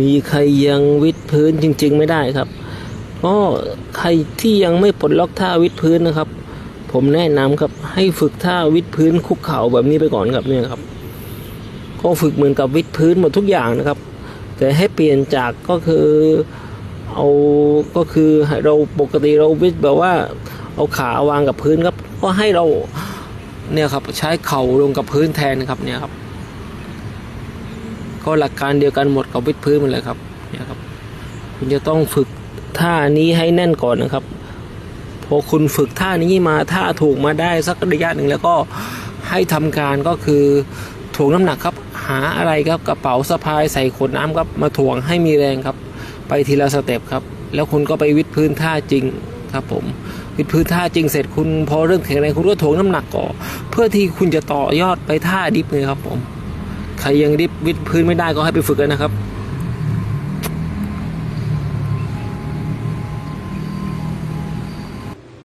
มีใครยังวิดพื้นจริง ๆ ไม่ได้ครับก็ใครที่ยังไม่ปลดล็อกท่าวิดพื้นนะครับ ผมแนะนำครับให้ฝึกท่าวิดพื้นคุกเข่าแบบนี้ไปก่อนครับเนี่ยครับ ก็ฝึกเหมือนกับวิดพื้นหมดทุกอย่างนะครับ แต่ให้เปลี่ยนจากก็คือเอาก็คือเราปกติเราวิดแบบว่าเอาขาวางกับพื้นครับ ก็ให้เราเนี่ยครับใช้เข่าลงกับพื้นแทนนะครับเนี่ยครับ ก็หลักการเดียวกันหมดกับวิดพื้นหมดเลยครับเนี่ยครับ คุณจะต้องฝึกท่านี้ให้แน่นก่อนนะครับ พอคุณฝึกท่านี้มาท่าถูกมาได้สักระยะหนึ่งแล้วก็ให้ทำการก็คือถ่วงน้ำหนักครับ หาอะไรครับกระเป๋าสะพายใส่ขวดน้ำครับมาถ่วงให้มีแรงครับ ไปทีละสเต็ปครับ แล้วคุณก็ไปวิดพื้นท่าจริงครับผมวิดพื้นท่าจริงเสร็จคุณพอเริ่มแข็งแรงคุณก็ถ่วงน้ำหนักก่อนเพื่อที่คุณจะต่อยอดไปท่าดิฟเลยครับผม ใครยังดิฟวิดพื้นไม่ได้ก็ให้ไปฝึกกันนะครับ